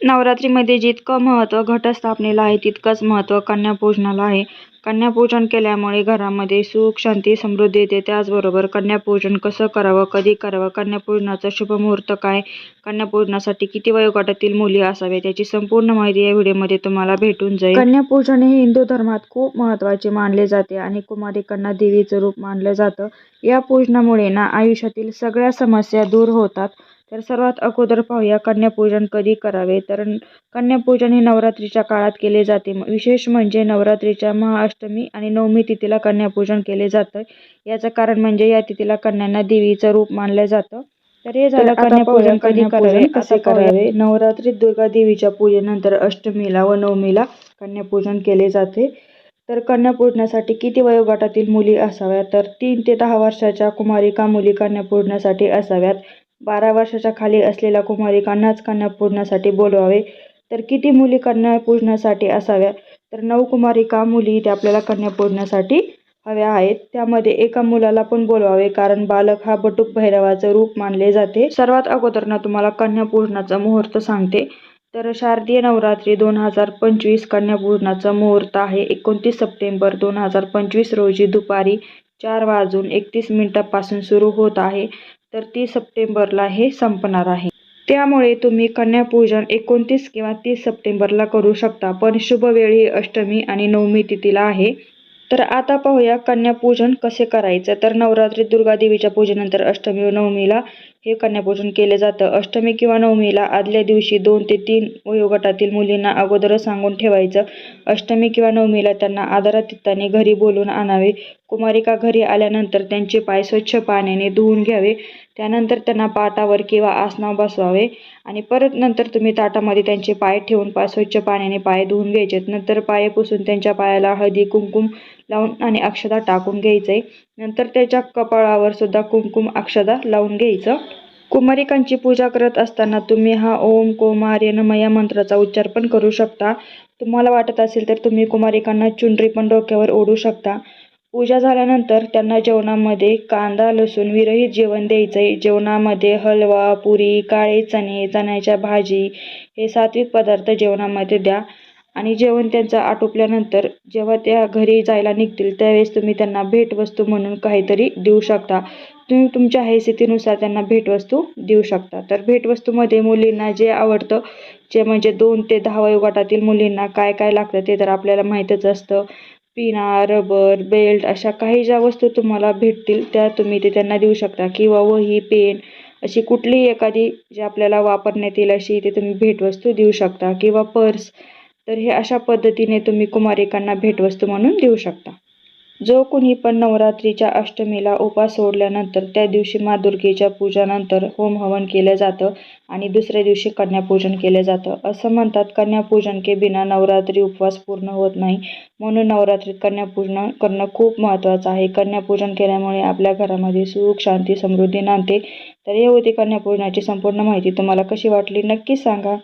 नवरात्रीमध्ये जितकं महत्त्व घटस्थापनेला आहे तितकंच महत्त्व कन्यापूजनाला आहे. कन्यापूजन केल्यामुळे घरामध्ये सुख शांती समृद्धी येते. त्याचबरोबर कन्यापूजन कसं करावं कधी करावं कन्यापूजनाचं शुभ मुहूर्त काय कन्यापूजनासाठी किती वयोगटातील मुली असाव्यात याची संपूर्ण माहिती या व्हिडिओमध्ये तुम्हाला भेटून जाईल. कन्यापूजन हे हिंदू धर्मात खूप महत्त्वाचे मानले जाते आणि कुमारिकांना देवीचं रूप मानलं जातं. या पूजनामुळे ना आयुष्यातील सगळ्या समस्या दूर होतात. तर सर्वात अगोदर पाहूया कन्यापूजन कधी करावे? तर कन्यापूजन हे नवरात्रीच्या काळात केले जाते. विशेष म्हणजे नवरात्रीच्या महाअष्टमी आणि नवमी तिथीला कन्यापूजन केले जातं. याचं कारण म्हणजे या तिथीला कन्यांना देवीचं रूप मानलं जातं. तर हे झालं कन्यापूजन कधी करावे? कसे करावे. नवरात्रीत दुर्गा देवीच्या पूजेनंतर अष्टमीला व नवमीला कन्यापूजन केले जाते. तर कन्यापूजनासाठी किती वयोगटातील मुली असाव्यात? तर तीन ते दहा वर्षाच्या कुमारिका मुली कन्यापूजनासाठी असाव्यात. बारा वर्षाच्या खाली असलेल्या कुमारिकांनाच कन्यापूजनासाठी बोलवावे. तर किती मुली कन्यापूजनासाठी असाव्या? तर नऊ कुमारिका मुली त्या आपल्याला कन्यापूजनासाठी हव्या आहेत. त्यामध्ये एका मुलाला पण बोलवावे कारण बालक हा बटुक भैरवाचं रूप मानले जाते. सर्वात अगोदर ना तुम्हाला कन्यापूजनाचा मुहूर्त सांगते. तर शारदीय नवरात्री दोन हजार पंचवीस कन्यापूजनाचा मुहूर्त आहे. एकोणतीस सप्टेंबर दोन हजार पंचवीस रोजी दुपारी चार वाजून एकतीस मिनिटापासून सुरू होत आहे. तर तीस सप्टेंबरला हे संपणार आहे. त्यामुळे तुम्ही कन्यापूजन एकोणतीस किंवा तीस सप्टेंबरला करू शकता पण शुभवेळी अष्टमी आणि नवमी तिथीला आहे. तर आता पाहूया कन्यापूजन कसे करायचं. तर नवरात्री दुर्गा देवीच्या पूजेनंतर अष्टमी व नवमीला हे कन्यापूजन केले जातं. अष्टमी किंवा नवमीला आदल्या दिवशी दोन ते तीन वयोगटातील मुलींना अगोदरच सांगून ठेवायचं. अष्टमी किंवा नवमीला त्यांना आदरातिथ्याने घरी बोलून आणावे. कुमारिका घरी आल्यानंतर त्यांचे पाय स्वच्छ पाण्याने धुवून घ्यावे. त्यानंतर त्यांना पाटावर किंवा आसनावर बसवावे. आणि परत नंतर तुम्ही ताटामध्ये त्यांचे पाय ठेवून पाय स्वच्छ पाण्याने पाय धुवून घ्यायचे. नंतर पाय पुसून त्यांच्या पायाला हळदी कुंकुम लावून आणि अक्षदा टाकून घ्यायचे. नंतर त्याच्या कपाळावर सुद्धा कुंकुम अक्षदा लावून घ्यायचं. कुमारिकांची पूजा करत असताना तुम्ही हा ओम कोमार्य नम या मंत्राचा उच्चार पण करू शकता. तुम्हाला वाटत असेल तर तुम्ही कुमारिकांना चुनरी पण डोक्यावर ओढू शकता. पूजा झाल्यानंतर त्यांना जेवणामध्ये कांदा लसूण विरहित जेवण द्यायचं आहे जेवणामध्ये हलवा पुरी काळे चणे चण्याच्या भाजी हे सात्विक पदार्थ जेवणामध्ये द्या. आणि जेवण त्यांचं आटोपल्यानंतर जेव्हा त्या घरी जायला निघतील त्यावेळेस तुम्ही त्यांना भेटवस्तू म्हणून काहीतरी देऊ शकता. तुम्ही तुमच्या हैसियतीनुसार त्यांना भेटवस्तू देऊ शकता. तर भेटवस्तूमध्ये मुलींना जे आवडतं जे म्हणजे दोन ते दहा वयोगटातील मुलींना काय काय लागतं ते तर आपल्याला माहीतच असतं. पिना रबर बेल्ट अशा काही ज्या वस्तू तुम्हाला भेटतील त्या तुम्ही ते त्यांना देऊ शकता. किंवा वही पेन अशी कुठलीही एखादी जी आपल्याला वापरण्यात येईल अशी ते तुम्ही भेटवस्तू देऊ शकता. किंवा पर्स तर हे अशा पद्धतीने तुम्ही कुमारिकांना भेटवस्तू म्हणून देऊ शकता. जो कोणी पण नवरात्रीच्या अष्टमीला उपास सोडल्यानंतर त्या दिवशी मा दुर्गेच्या पूजानंतर होम हवन केलं जातं आणि दुसऱ्या दिवशी कन्यापूजन केलं जातं. असं म्हणतात कन्यापूजन के बिना नवरात्री उपवास पूर्ण होत नाही. म्हणून नवरात्रीत कन्यापूजन करणं खूप महत्त्वाचं आहे. कन्यापूजन केल्यामुळे आपल्या घरामध्ये सुख शांती समृद्धी नांदते. तर हे होती कन्यापूजनाची संपूर्ण माहिती तुम्हाला कशी वाटली नक्की सांगा.